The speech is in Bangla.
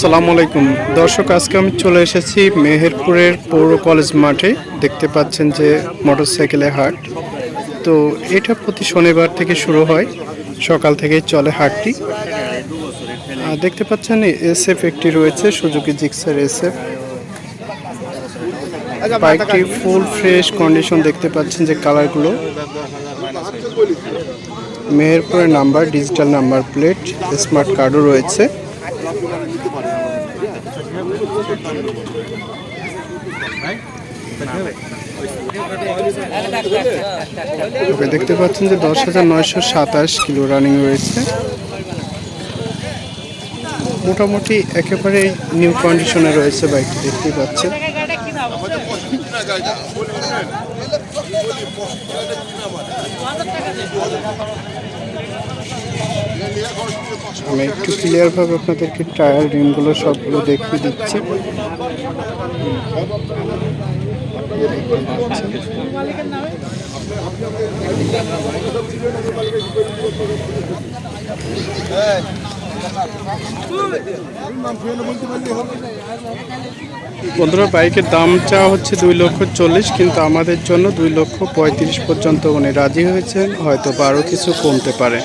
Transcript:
সালাম আলাইকুম। দর্শক, আজকে আমি চলে এসেছি মেহেরপুরের পৌর কলেজ মাঠে। দেখতে পাচ্ছেন যে মোটরসাইকেলের হাট। তো এটা প্রতি শনিবার থেকে শুরু হয়। সকাল থেকেই চলে হাটটি। দেখতে পাচ্ছেন, এসএফ একটি রয়েছে, সুজুকি জিক্সার এসএফ। বাইকটি ফুল, ফ্রেশ কন্ডিশন দেখতে পাচ্ছেন যে কালারগুলো। মেহেরপুরের number, digital number plate, smart কার্ডও রয়েছে। দেখতে পাচ্ছেন যে দশ হাজার নয়শো সাতাশ কিলো রানিং রয়েছে। মোটামুটি একেবারে নিউ কন্ডিশনে রয়েছে বাইকটি দেখতেই পাচ্ছেন। আমি একটু ক্লিয়ারভাবে আপনাদেরকে টায়ার রিমগুলো সবগুলো দেখিয়ে দিচ্ছি। বন্ধুরা, বাইকের দাম চাওয়া হচ্ছে দুই লক্ষ চল্লিশ, কিন্তু আমাদের জন্য দুই লক্ষ পঁয়ত্রিশ পর্যন্ত উনি রাজি হয়েছেন, হয়তো বারো কিছু কমতে পারে।